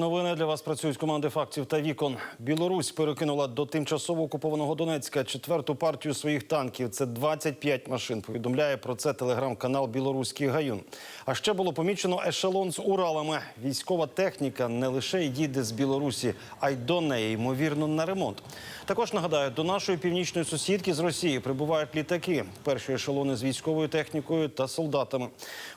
Новини для вас працюють команди фактів та вікон. Білорусь перекинула до тимчасово окупованого Донецька четверту партію своїх танків. Це 25 машин. Повідомляє про це телеграм-канал Білоруський Гаюн. А ще було помічено ешелон з Уралами. Військова техніка не лише їде з Білорусі, а й до неї, ймовірно, на ремонт. Також нагадаю, до нашої північної сусідки з Росії прибувають літаки. Перші ешелони з військовою технікою та солдатами.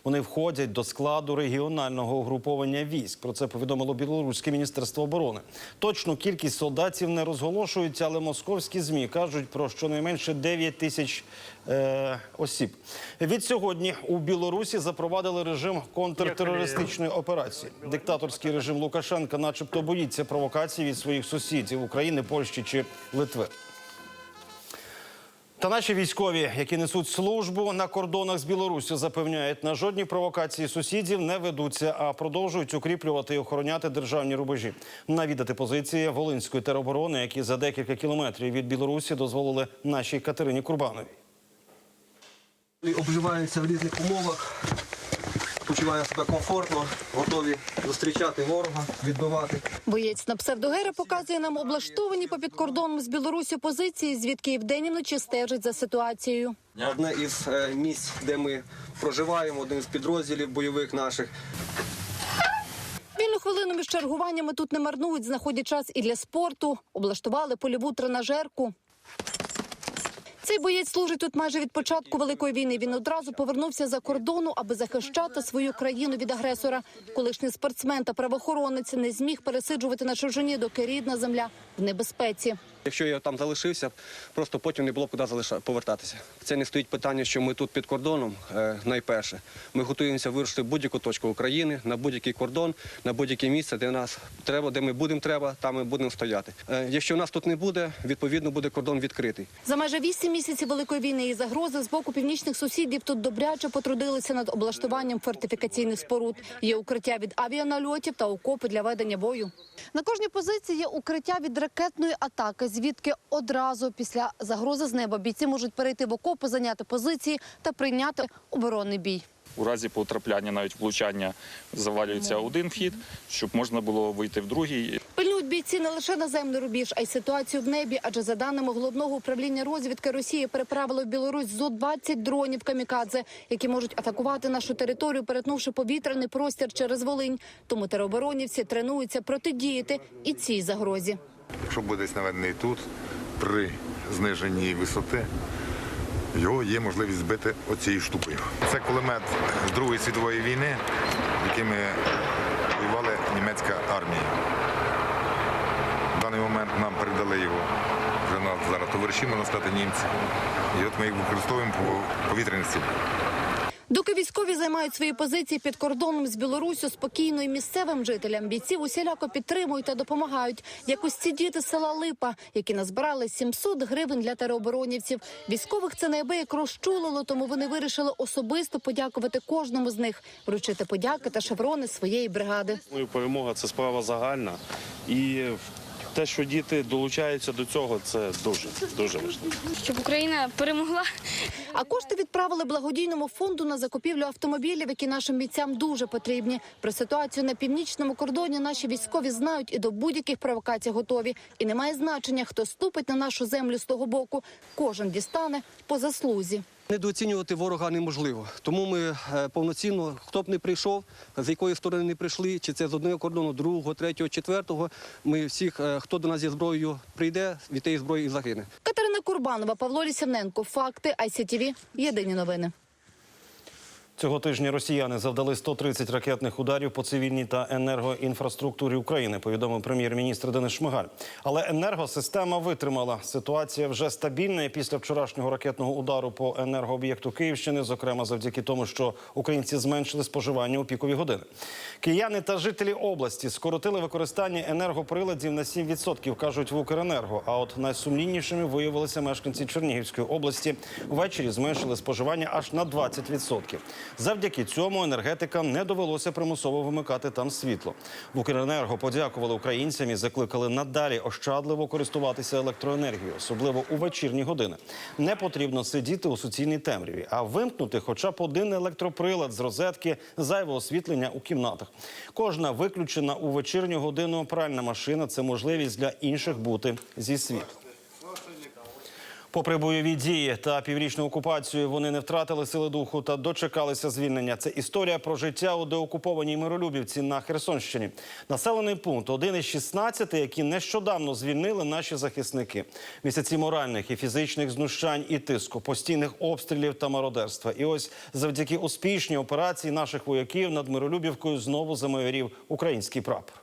Вони входять до складу регіонального угруповання військ. Про це повідомило білоруське міністерство оборони. Точну кількість солдатів не розголошується, але московські змі кажуть про щонайменше 9 тисяч е, осіб. Від сьогодні у Білорусі запровадили режим контртерористичної операції. Диктаторський режим Лукашенка, начебто, боїться провокацій від своїх сусідів України, Польщі чи Литви. Та наші військові, які несуть службу на кордонах з Білоруссю, запевняють, на жодні провокації сусідів не ведуться, а продовжують укріплювати і охороняти державні рубежі. Навідати позиції Волинської тероборони, які за декілька кілометрів від Білорусі дозволили нашій Катерині Курбановій. Обживаються в різних умовах, почуваємо себе комфортно, готові зустрічати ворога, відбивати. Боєць на псевдогера показує нам облаштовані попід кордоном з Білорусі позиції, звідки і вдень і вночі стежить за ситуацією. Одне із е, місць, де ми проживаємо, один з підрозділів бойових наших. Вільну хвилину між чергуваннями тут не марнують, знаходять час і для спорту. Облаштували польову тренажерку. Цей боєць служить тут майже від початку великої війни. Він одразу повернувся за кордону, аби захищати свою країну від агресора. Колишній спортсмен та правоохоронець не зміг пересиджувати на чужині, доки рідна земля в небезпеці. Якщо я там залишився, просто потім не було б куди повертатися. Це не стоїть питання, що ми тут під кордоном. Е, найперше, ми готуємося вирушити будь-яку точку України, на будь-який кордон, на будь-яке місце, де нас треба, де ми будемо треба, там ми будемо стояти. Е, якщо нас тут не буде, відповідно буде кордон відкритий. За майже вісім місяців великої війни і загрози з боку північних сусідів тут добряче потрудилися над облаштуванням фортифікаційних споруд. Є укриття від авіанальотів та окопи для ведення бою. На кожній позиції є укриття від ракетної атаки, звідки одразу після загрози з неба бійці можуть перейти в окопи, зайняти позиції та прийняти оборонний бій. У разі потрапляння, навіть влучання, завалюється один вхід, щоб можна було вийти в другий. Пильнують бійці не лише наземний рубіж, а й ситуацію в небі. Адже за даними головного управління розвідки Росії переправили в Білорусь зо 20 дронів камікадзе, які можуть атакувати нашу територію, перетнувши повітряний простір через Волинь. Тому тероборонівці тренуються протидіяти і цій загрозі. Якщо буде десь наведений тут, при зниженні висоти, його є можливість збити оцією штукою. Це кулемет з Другої світової війни, якими воювала німецька армія. В даний момент нам передали його вже зараз товариші, можна сказати, німці. І от ми їх використовуємо по повітряних цілях. Доки військові займають свої позиції під кордоном з Білоруссю, спокійно і місцевим жителям бійців усіляко підтримують та допомагають. Як ось ці діти села Липа, які назбирали 700 гривень для тероборонівців. Військових це неабияк розчулило, тому вони вирішили особисто подякувати кожному з них, вручити подяки та шеврони своєї бригади. Перемога це справа загальна. І те, що діти долучаються до цього, це дуже дуже важливо. щоб Україна перемогла. А кошти відправили благодійному фонду на закупівлю автомобілів, які нашим бійцям дуже потрібні. Про ситуацію на північному кордоні наші військові знають і до будь-яких провокацій готові. І немає значення, хто ступить на нашу землю з того боку. Кожен дістане по заслузі. Недооцінювати ворога неможливо. Тому ми е, повноцінно, хто б не прийшов, з якої сторони не прийшли, чи це з одного кордону, другого, третього, четвертого. Ми всіх, е, хто до нас зі зброєю прийде, від тієї зброї і загине. Катерина Курбанова, Павло Лісівненко. Факти ICTV. Єдині новини. Цього тижня росіяни завдали 130 ракетних ударів по цивільній та енергоінфраструктурі України, повідомив прем'єр-міністр Денис Шмигаль. Але енергосистема витримала. Ситуація вже стабільна після вчорашнього ракетного удару по енергооб'єкту Київщини, зокрема завдяки тому, що українці зменшили споживання у пікові години. Кияни та жителі області скоротили використання енергоприладів на 7%, кажуть в Укренерго. А от найсумнівнішими виявилися мешканці Чернігівської області. Ввечері зменшили споживання аж на 20%. Завдяки цьому енергетикам не довелося примусово вимикати там світло. В Укренерго подякували українцям і закликали надалі ощадливо користуватися електроенергією, особливо у вечірні години. Не потрібно сидіти у суцільній темряві, а вимкнути хоча б один електроприлад з розетки зайве освітлення у кімнатах. Кожна виключена у вечірню годину пральна машина це можливість для інших бути зі світу. Попри бойові дії та піврічну окупацію, вони не втратили сили духу та дочекалися звільнення. Це історія про життя у деокупованій Миролюбівці на Херсонщині. Населений пункт один із 16, які нещодавно звільнили наші захисники. Місяці моральних і фізичних знущань і тиску, постійних обстрілів та мародерства. І ось завдяки успішній операції наших вояків над Миролюбівкою знову замайорів український прапор.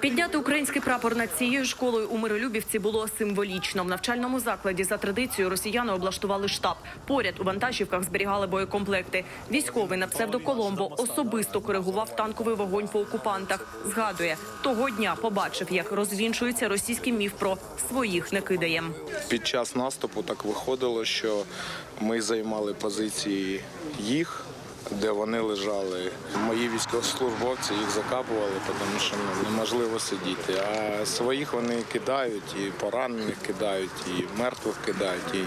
Підняти український прапор над цією школою у Миролюбівці було символічно. В навчальному закладі за традицією росіяни облаштували штаб. Поряд у вантажівках зберігали боєкомплекти. Військовий на псевдоколомбо особисто коригував танковий вогонь по окупантах. Згадує, того дня побачив, як розвінчується російський міф про своїх не кидаєм. Під час наступу так виходило, що ми займали позиції їх, де вони лежали. Мої військовослужбовці їх закапували, тому що ну, неможливо сидіти. А своїх вони кидають, і поранених кидають, і мертвих кидають, і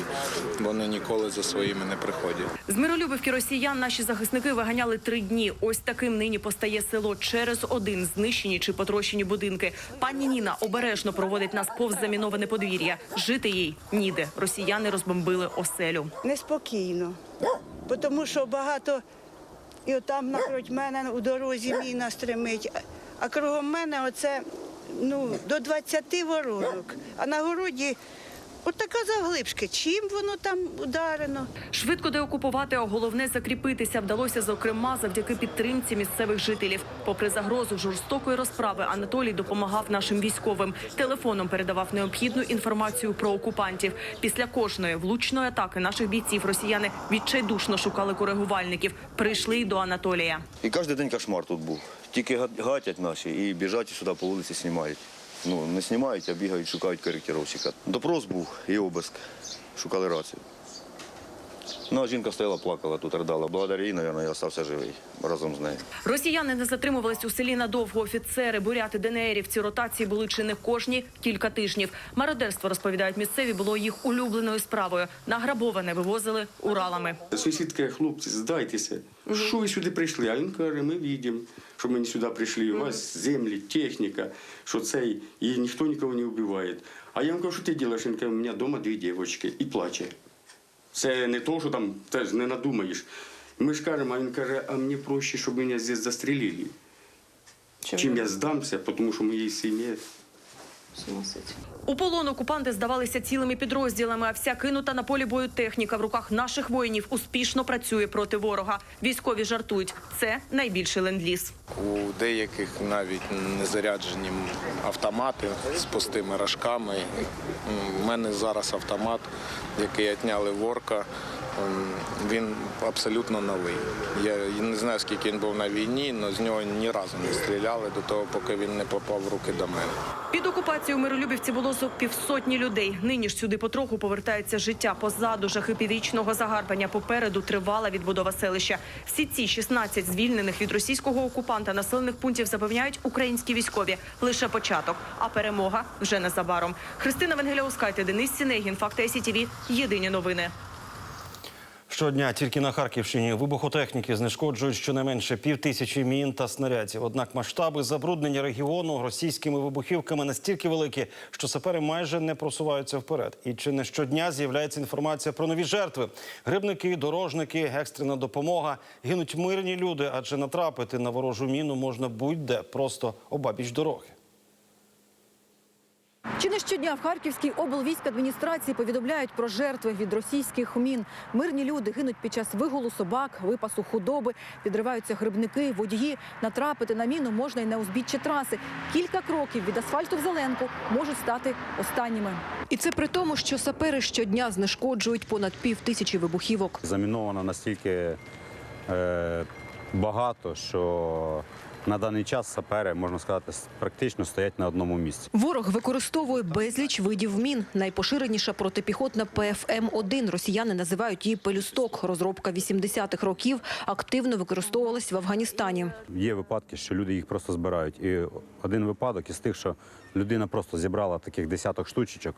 вони ніколи за своїми не приходять. З Миролюбівки росіян наші захисники виганяли три дні. Ось таким нині постає село через один знищені чи потрощені будинки. Пані Ніна обережно проводить нас повз заміноване подвір'я. Жити їй ніде. Росіяни розбомбили оселю. неспокійно, Бо тому що багато і отам напроти мене у дорозі міна стримить, а- кругом мене оце ну, до 20 воронок, а на городі отака заглибшки. Чим воно там ударено? Швидко деокупувати, а головне закріпитися вдалося зокрема завдяки підтримці місцевих жителів. Попри загрозу жорстокої розправи, Анатолій допомагав нашим військовим. Телефоном передавав необхідну інформацію про окупантів. Після кожної влучної атаки наших бійців росіяни відчайдушно шукали коригувальників. Прийшли й до Анатолія. І кожен день кошмар тут був. Тільки га- гатять наші і біжать сюди по вулиці знімають. Ну, не знімають, а бігають, шукають коректировщика. Допрос був і обиск. Шукали рацію. Ну, а жінка стояла, плакала, тут ридала. Благодаря їй, мабуть, я залишився живий разом з нею. Росіяни не затримувались у селі надовго. Офіцери, буряти, ДНРівці ротації були чи не кожні кілька тижнів. Мародерство розповідають місцеві, було їх улюбленою справою. Награбоване вивозили Уралами. Сусід каже, хлопці, здайтеся. Що ви сюди прийшли? А він каже, ми бачимо, що ми не сюди прийшли. У вас землі, техніка, що цей, і ніхто нікого не вбиває. А я йому кажу, що ти робиш? Він каже, у мене вдома дві дівчатки і плаче. Це не то, що там теж не надумаєш. Ми ж кажемо, а він каже, а мені проще, щоб мене здесь застрелили. Чим я здамся, тому що моїй сім'ї У полон окупанти здавалися цілими підрозділами, а вся кинута на полі бою техніка в руках наших воїнів успішно працює проти ворога. Військові жартують. Це найбільший ленд-ліз. У деяких навіть незаряджені автомати з пустими рожками. У мене зараз автомат, який отняли ворка. Він абсолютно новий. Я не знаю, скільки він був на війні, але з нього ні разу не стріляли до того, поки він не попав в руки до мене. Під окупацією Миролюбівці було зо півсотні людей. Нині ж сюди потроху повертається життя. Позаду жахи піврічного загарбання. Попереду тривала відбудова селища. Всі ці 16 звільнених від російського окупанта населених пунктів запевняють українські військові. Лише початок, а перемога вже незабаром. Христина Венгеляускайте, Денис Сінегін, Факти СІТВ. Єдині новини. Щодня тільки на Харківщині вибухотехніки знешкоджують щонайменше пів тисячі мін та снарядів. Однак масштаби забруднення регіону російськими вибухівками настільки великі, що сапери майже не просуваються вперед. І чи не щодня з'являється інформація про нові жертви? Грибники, дорожники, екстрена допомога. Гинуть мирні люди, адже натрапити на ворожу міну можна будь-де, просто обабіч дороги. Чи не щодня в Харківській облвійськадміністрації повідомляють про жертви від російських мін. Мирні люди гинуть під час вигулу собак, випасу худоби, підриваються грибники, водії. Натрапити на міну можна й на узбіччя траси. Кілька кроків від асфальту в зеленку можуть стати останніми. І це при тому, що сапери щодня знешкоджують понад пів тисячі вибухівок. Заміновано настільки е, багато, що На даний час сапери, можна сказати, практично стоять на одному місці. Ворог використовує безліч видів мін. Найпоширеніша протипіхотна ПФМ-1. Росіяни називають її пелюсток. Розробка 80-х років активно використовувалась в Афганістані. Є випадки, що люди їх просто збирають. І один випадок із тих, що людина просто зібрала таких десяток штучечок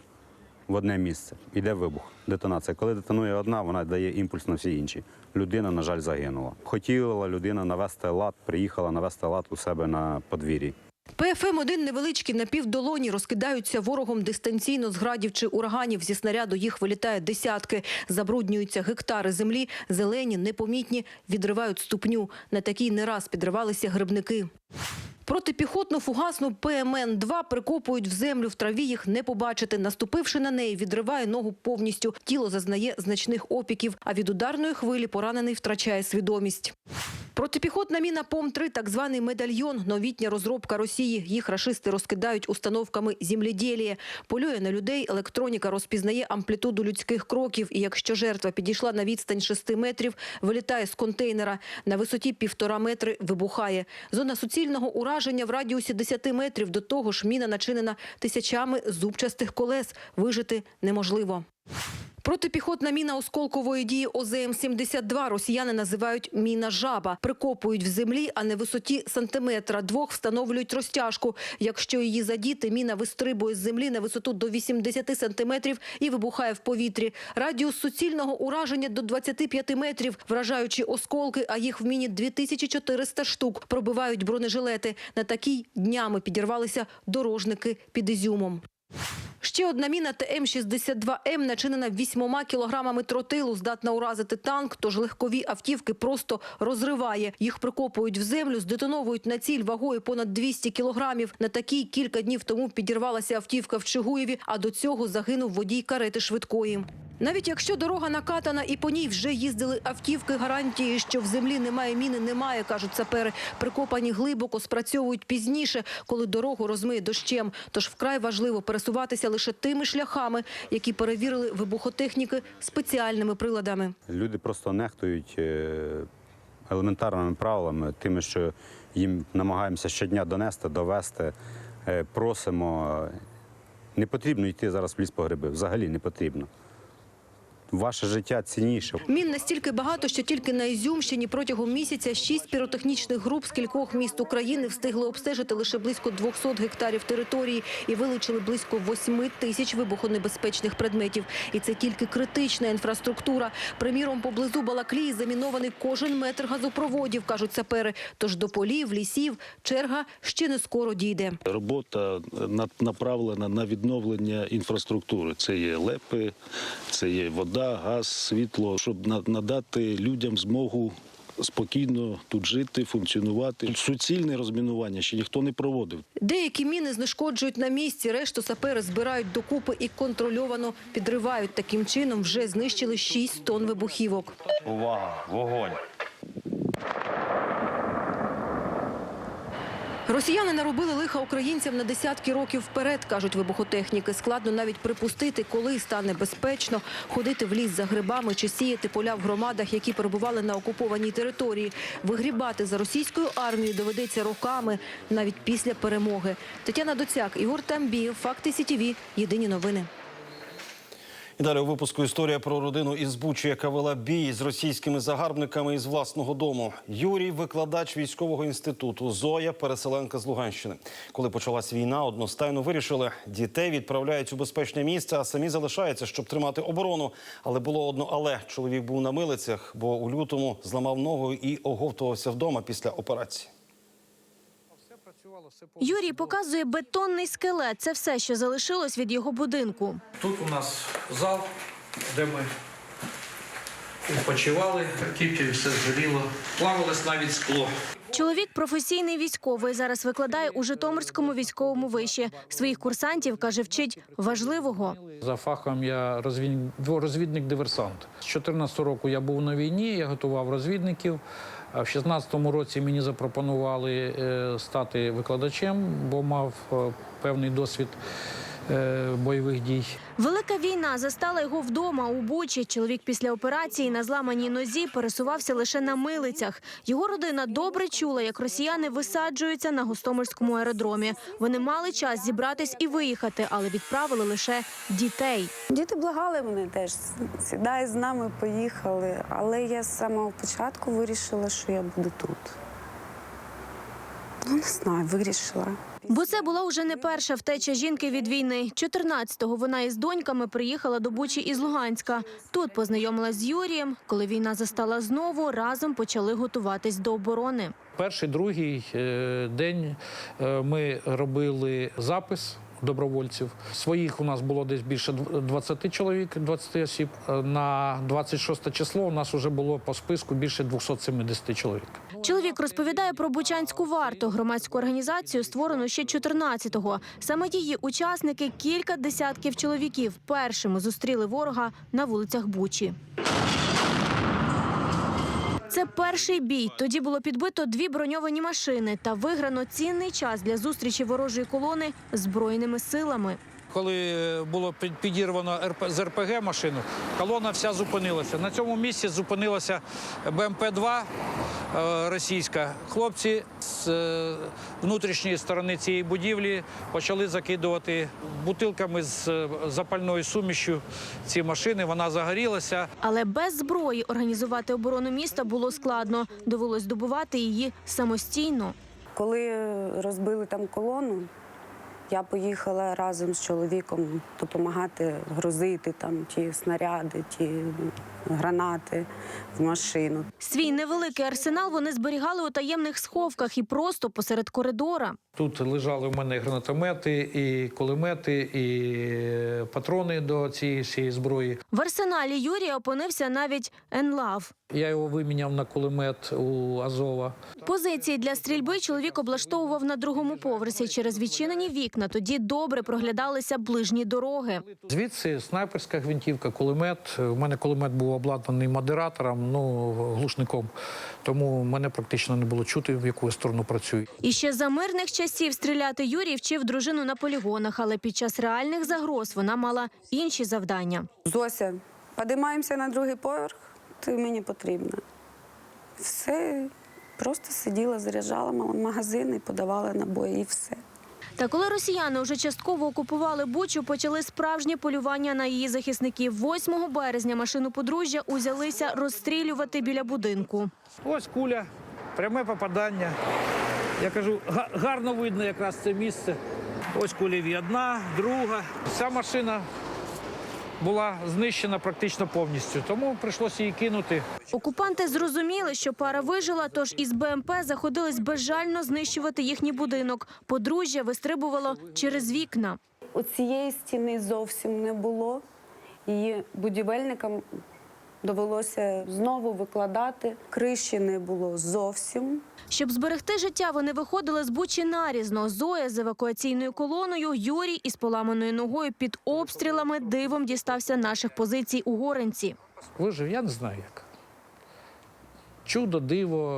в одне місце. Іде вибух, детонація. Коли детонує одна, вона дає імпульс на всі інші. Людина, на жаль, загинула. Хотіла людина навести лад, приїхала навести лад у себе на подвір'ї. ПФМ-1 невеличкі на півдолоні розкидаються ворогом дистанційно з градів чи ураганів. Зі снаряду їх вилітає десятки. Забруднюються гектари землі. Зелені, непомітні, відривають ступню. На такій не раз підривалися грибники. Протипіхотну фугасну ПМН-2 прикопують в землю, в траві їх не побачити. Наступивши на неї, відриває ногу повністю. Тіло зазнає значних опіків, а від ударної хвилі поранений втрачає свідомість. Протипіхотна міна ПОМ-3 – так званий медальйон, новітня розробка Росії. Їх рашисти розкидають установками земледілія. Полює на людей, електроніка розпізнає амплітуду людських кроків. І якщо жертва підійшла на відстань 6 метрів, вилітає з контейнера. На висоті півтора метри вибухає. Зона суцільного ураження в радіусі 10 метрів. До того ж міна начинена тисячами зубчастих колес. Вижити неможливо. Протипіхотна міна осколкової дії ОЗМ-72 росіяни називають міна жаба. Прикопують в землі, а на висоті сантиметра. Двох встановлюють розтяжку. Якщо її задіти, міна вистрибує з землі на висоту до 80 сантиметрів і вибухає в повітрі. Радіус суцільного ураження до 25 метрів. Вражаючи осколки, а їх в міні 2400 штук. Пробивають бронежилети. На такій днями підірвалися дорожники під Ізюмом. Ще одна міна ТМ-62М начинена вісьмома кілограмами тротилу, здатна уразити танк, тож легкові автівки просто розриває. Їх прикопують в землю, здетоновують на ціль вагою понад 200 кілограмів. На такій кілька днів тому підірвалася автівка в Чигуєві, а до цього загинув водій карети швидкої. Навіть якщо дорога накатана і по ній вже їздили автівки, гарантії, що в землі немає міни, немає, кажуть сапери. Прикопані глибоко, спрацьовують пізніше, коли дорогу розмиє дощем. Тож вкрай важливо пересуватися лише тими шляхами, які перевірили вибухотехніки спеціальними приладами. Люди просто нехтують е, елементарними правилами, тими, що їм намагаємося щодня донести, довести, е, просимо. Не потрібно йти зараз в ліс по гриби, взагалі не потрібно. Ваше життя цінніше. Мін настільки багато, що тільки на Ізюмщині протягом місяця шість піротехнічних груп з кількох міст України встигли обстежити лише близько 200 гектарів території і вилучили близько 8 тисяч вибухонебезпечних предметів. І це тільки критична інфраструктура. Приміром, поблизу Балаклії замінований кожен метр газопроводів, кажуть сапери. Тож до полів, лісів черга ще не скоро дійде. Робота на- направлена на відновлення інфраструктури. Це є лепи, це є вода, газ, світло, щоб на- надати людям змогу спокійно тут жити, функціонувати. Суцільне розмінування ще ніхто не проводив. Деякі міни знешкоджують на місці, решту сапери збирають докупи і контрольовано підривають. Таким чином вже знищили 6 тонн вибухівок. Увага! Вогонь! Росіяни наробили лиха українцям на десятки років вперед, кажуть вибухотехніки. Складно навіть припустити, коли стане безпечно ходити в ліс за грибами чи сіяти поля в громадах, які перебували на окупованій території. Вигрібати за російською армією доведеться роками, навіть після перемоги. Тетяна Доцяк, Ігор Тамбієв, Факти СІТІВІ. Єдині новини. І далі у випуску історія про родину із Бучі, яка вела бій з російськими загарбниками із власного дому. Юрій, викладач військового інституту, Зоя, переселенка з Луганщини. Коли почалась війна, одностайно вирішили, дітей відправляють у безпечне місце, а самі залишаються, щоб тримати оборону. Але було одно, але чоловік був на милицях, бо у лютому зламав ногу і оговтувався вдома після операції. Юрій показує бетонний скелет. Це все, що залишилось від його будинку. Тут у нас зал, де ми відпочивали, тільки все згоріло. Плавалось навіть скло. Чоловік професійний військовий. Зараз викладає у Житомирському військовому виші. Своїх курсантів каже, вчить важливого. За фахом я розвід- розвідник-диверсант. З 14 року я був на війні, я готував розвідників. В 16-му році мені запропонували е, стати викладачем, бо мав е, певний досвід бойових дій. Велика війна застала його вдома у Бучі. Чоловік після операції на зламаній нозі пересувався лише на милицях. Його родина добре чула, як росіяни висаджуються на Гостомельському аеродромі. Вони мали час зібратись і виїхати, але відправили лише дітей. Діти благали мене теж. Сідай з нами, поїхали. Але я з самого початку вирішила, що я буду тут. Ну, не знаю, вирішила. Бо це була уже не перша втеча жінки від війни. 14-го вона із доньками приїхала до Бучі із Луганська. Тут познайомилась з Юрієм. Коли війна застала знову, разом почали готуватись до оборони. Перший, другий е, день е, ми робили запис добровольців. Своїх у нас було десь більше дв- 20 чоловік, 20 осіб. Е, На 26 число у нас вже було по списку більше 270 чоловік. Чоловік розповідає про Бучанську варту, громадську організацію, створену ще 14-го. Саме її учасники, кілька десятків чоловіків, першими зустріли ворога на вулицях Бучі. Це перший бій. Тоді було підбито дві броньовані машини та виграно цінний час для зустрічі ворожої колони збройними силами. Коли е, було під- підірвано з РПГ машину, колона вся зупинилася. На цьому місці зупинилася БМП-2 е, російська. Хлопці з е, внутрішньої сторони цієї будівлі почали закидувати бутилками з запальною сумішю ці машини. Вона загорілася. Але без зброї організувати оборону міста було складно. Довелось добувати її самостійно. Коли розбили там колону, я поїхала разом з чоловіком допомагати грузити там ті снаряди, ті гранати в машину. Свій невеликий арсенал вони зберігали у таємних сховках і просто посеред коридора. Тут лежали в мене гранатомети, і кулемети, і патрони до цієї всієї зброї. В арсеналі Юрія опинився навіть енлав. Я його виміняв на кулемет у Азова. Позиції для стрільби чоловік облаштовував на другому поверсі через відчинені вікна. Тоді добре проглядалися ближні дороги. Звідси снайперська гвинтівка, кулемет. У мене кулемет був обладнаний модератором, ну глушником. Тому мене практично не було чути, в яку я сторону працюю. І ще за мирних часів стріляти Юрій вчив дружину на полігонах, але під час реальних загроз вона мала інші завдання. Зося, підіймаємося на другий поверх, ти мені потрібна. Все, просто сиділа, заряджала магазин і подавала набої, і все. Та коли росіяни вже частково окупували Бучу, почали справжнє полювання на її захисників. 8 березня машину подружжя узялися розстрілювати біля будинку. Ось куля, пряме попадання. Я кажу, га- гарно видно якраз це місце. Ось кулі одна, друга. Вся машина була знищена практично повністю, тому прийшлося її кинути. Окупанти зрозуміли, що пара вижила, тож із БМП заходились безжально знищувати їхній будинок. Подружжя вистрибувало через вікна. У цієї стіни зовсім не було. Її будівельникам довелося знову викладати. Криші не було зовсім. Щоб зберегти життя, вони виходили з Бучі нарізно. Зоя з евакуаційною колоною, Юрій із поламаною ногою під обстрілами дивом дістався наших позицій у Горенці. Вижив, я не знаю як. Чудо, диво,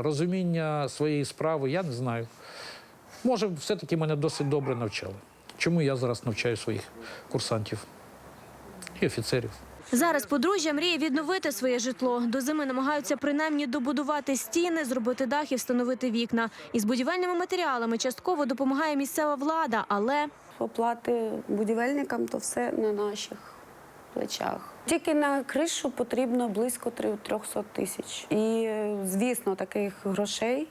е, розуміння своєї справи, я не знаю. Може, все-таки мене досить добре навчали. Чому я зараз навчаю своїх курсантів і офіцерів? Зараз подружжя мріє відновити своє житло. До зими намагаються принаймні добудувати стіни, зробити дах і встановити вікна. Із будівельними матеріалами частково допомагає місцева влада, але Оплати будівельникам то все на наших плечах. Тільки на кришу потрібно близько три- 300 тисяч. І, звісно, таких грошей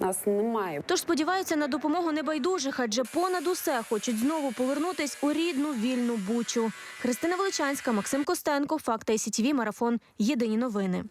нас немає. Тож сподіваються на допомогу небайдужих, адже понад усе хочуть знову повернутись у рідну вільну бучу. Христина Величанська, Максим Костенко, Факта і сітіві Марафон. Єдині новини.